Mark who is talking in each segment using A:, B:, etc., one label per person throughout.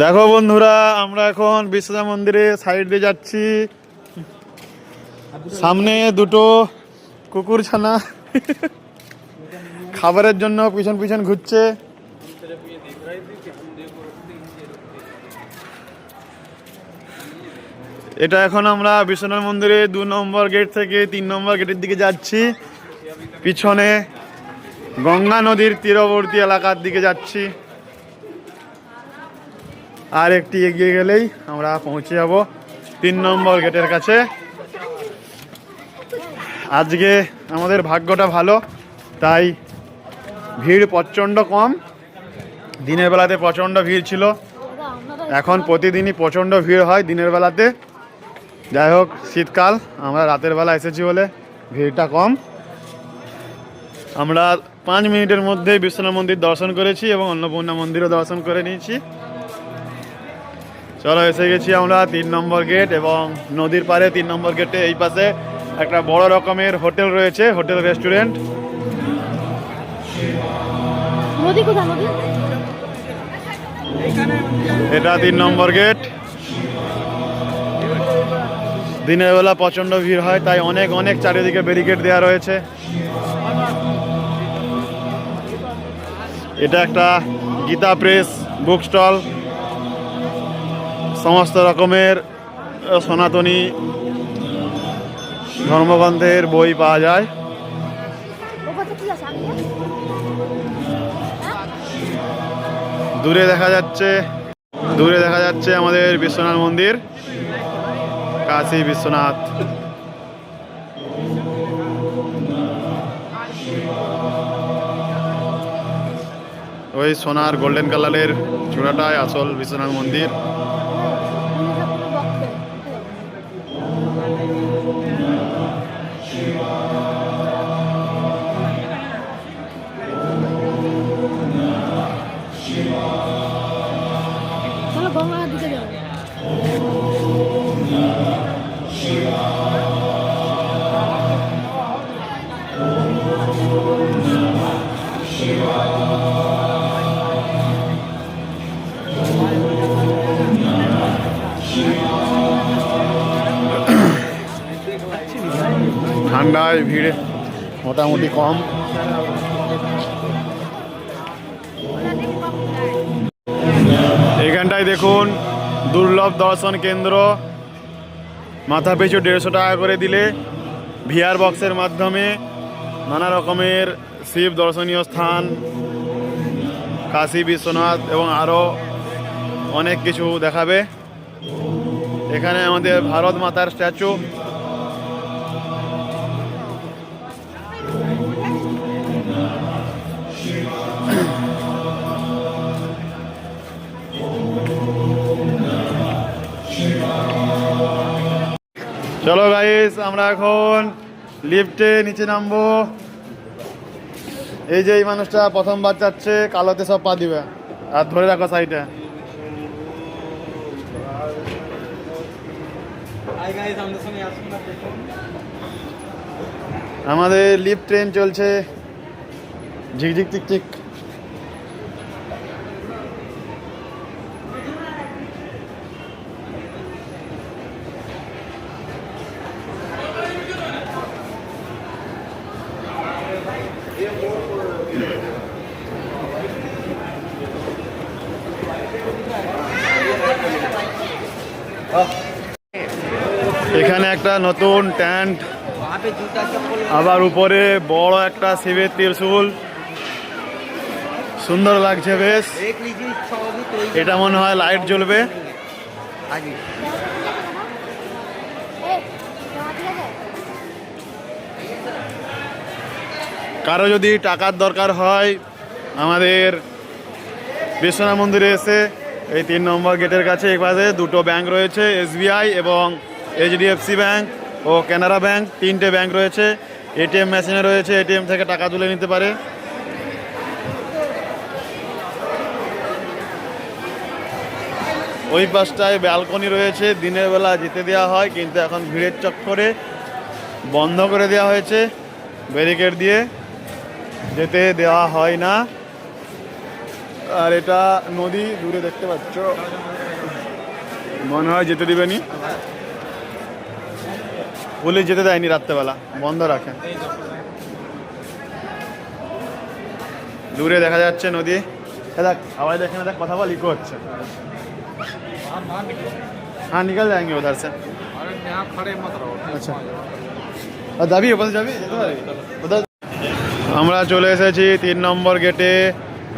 A: দেখো বন্ধুরা, আমরা এখন বিশ্বনাথ মন্দিরে সাইড দিয়ে যাচ্ছি। সামনে দুটো কুকুর ছানা। খাবারের জন্য পিছন পিছন ঘুরছে। এটা এখন আমরা বিশ্বনাথ মন্দিরে দু নম্বর গেট থেকে তিন নম্বর গেটের দিকে যাচ্ছি। পিছনে গঙ্গা নদীর তীরবর্তী এলাকার দিকে যাচ্ছি। আর একটি এগিয়ে গেলেই আমরা পৌঁছে যাব তিন নম্বর গেটের কাছে। আজকে আমাদের ভাগ্যটা ভালো, তাই ভিড় প্রচণ্ড কম। দিনের বেলাতে প্রচণ্ড ভিড় ছিল। এখন প্রতিদিনই প্রচণ্ড ভিড় হয় দিনের বেলাতে। যাই হোক, শীতকাল, আমরা রাতের বেলা এসেছি বলে ভিড়টা কম। আমরা পাঁচ মিনিটের মধ্যে বিশ্বনাথ মন্দির দর্শন করেছি এবং অন্নপূর্ণা মন্দিরও দর্শন করে নিয়েছি। চলো এসে গেছি আমরা তিন নম্বর গেট এবং নদীর পাড়ে তিন নম্বর গেটে এই পাশে একটা বড় রকমের হোটেল রয়েছে হোটেল রেস্টুরেন্ট। এটা তিন নম্বর গেট। দিনের বেলা প্রচণ্ড ভিড় হয় তাই অনেক অনেক চারিদিকে ব্যারিকেড দেওয়া রয়েছে। এটা একটা গীতা প্রেস বুক স্টল। সমস্ত রকমের সনাতনী ধর্মগ্রন্থের বই পাওয়া যায়। দূরে দেখা যাচ্ছে, দূরে দেখা যাচ্ছে আমাদের বিশ্বনাথ মন্দির, কাশী বিশ্বনাথ। ওই সোনার গোল্ডেন কালারের চূড়াটাই আসল বিশ্বনাথ মন্দির। ঠান্ডায় ভিড় মোটামুটি কম। এখানটায় দেখুন দুর্লভ দর্শন কেন্দ্র। মাথা পিছু দেড়শো টাকা করে দিলে ভিআর বক্সের মাধ্যমে নানা রকমের শিব দর্শনীয় স্থান, কাশী, বিশ্বনাথ এবং আরও অনেক কিছু দেখাবে। এখানে আমাদের ভারত মাতার স্ট্যাচু। চলো গাইস আমরা এখন লিফটে নিচে নামবো। এই যে এই মানুষটা প্রথমবার যাচ্ছে কালোতে সব পা দিবে। আর ধরে রাখো সাইডে
B: আমাদের
A: লিফট ট্রেন চলছে। ঝিকঝিক টিকটিক। এখানে একটা নতুন ট্যান্ট আবার উপরে বড় একটা শিবের ত্রিশুল। সুন্দর লাগছে বেশ। এটা মনে হয় লাইট জ্বলবে। কারও যদি টাকার দরকার হয়, আমাদের বিশ্বনাথ মন্দিরে এসে এই তিন নম্বর গেটের কাছে এই পাশে দুটো ব্যাংক রয়েছে এসবিআই এবং এইচডিএফসি ব্যাংক ও কানাড়া ব্যাংক, তিনটে ব্যাংক রয়েছে। এটিএম মেশিনে রয়েছে এটিএম থেকে টাকা তুলে নিতে পারে। ওই পাশটায় ব্যালকনি রয়েছে, দিনের বেলা যেতে দেওয়া হয়, কিন্তু এখন ভিড়ের চক্করে বন্ধ করে দেওয়া হয়েছে। ব্যারিকেড দিয়ে যেতে দেওয়া হয় না। আর এটা নদী দূরে দেখতে পাচ্ছ মনে হয় যেতে দিবেনি পুলিশ যেতে দেয়নি রাত্রেবেলা বন্ধ রাখে দূরে দেখা যাচ্ছে নদী এ দেখ আওয়াজ দেখে না দেখ কথা বল ইকো হচ্ছে हाँ निकल जाएंगे उधर से
B: अरे यहाँ खड़े मत रहो
A: আচ্ছা আর যাবি ওপাশে যাবি যেতে পারবি ওদের আমরা চলে এসেছি তিন নম্বর গেটে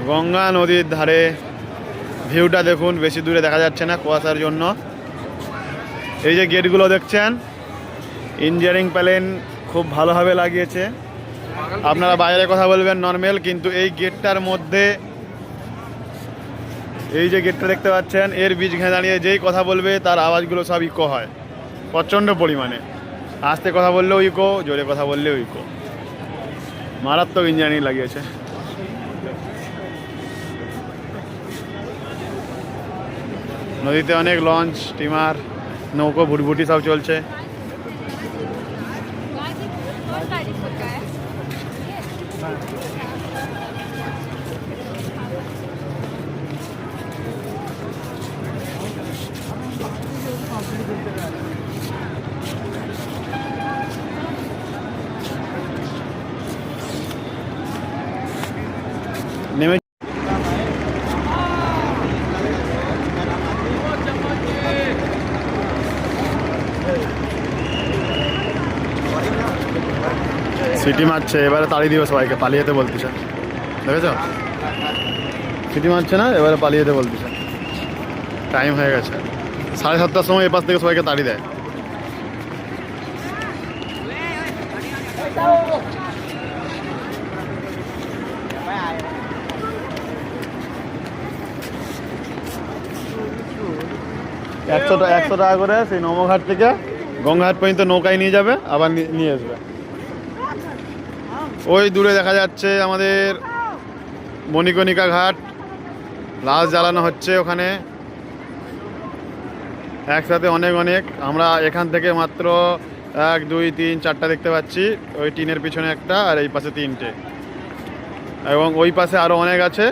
A: গঙ্গা নদীর ধারে ভিউটা দেখুন, বেশি দূরে দেখা যাচ্ছে না কুয়াশার জন্য। এই যে গেটগুলো দেখছেন ইঞ্জিনিয়ারিং প্যালেন খুব ভালোভাবে লাগিয়েছে। আপনারা বাইরে কথা বলবেন নর্মাল কিন্তু এই গেটটার মধ্যে, এই যে গেটটা দেখতে পাচ্ছেন, এর বীজ ঘে দাঁড়িয়ে যেই কথা বলবে, তার আওয়াজগুলো সব ইকো হয়। প্রচণ্ড পরিমাণে। আস্তে কথা বললেও ইকো জোরে কথা বললেও ইকো মারাত্মক ইঞ্জিনিয়ারিং লাগিয়েছে। নদীতে অনেক লঞ্চ স্টিমার নৌকো ভুটভুটি সব চলছে। সিটি মারছে, এবারে তাড়িয়ে দিবে সবাইকে পালিয়ে যেতে বলতেছে। দেখেছ? সিটি মারছে না, এবারে পালিয়ে যেতে বলতেছে। টাইম হয়ে গেছে। সাড়ে সাতটার সময় এপাশ থেকে সবাইকে তাড়ি দেয়। একশো একশো টাকা করে সেই নমঘাট থেকে গঙ্গাঘাট পর্যন্ত নৌকায় নিয়ে যাবে, আবার নিয়ে আসবে। ওই দূরে দেখা যাচ্ছে আমাদের মণিকণিকা ঘাট। লাশ জ্বালানো হচ্ছে ওখানে। একসাথে অনেক অনেক। আমরা এখান থেকে মাত্র এক, দুই, তিন, চারটা দেখতে পাচ্ছি। ওই টিনের পিছনে একটা আর এই পাশে তিনটে। এবং ওই পাশে আরও অনেক আছে।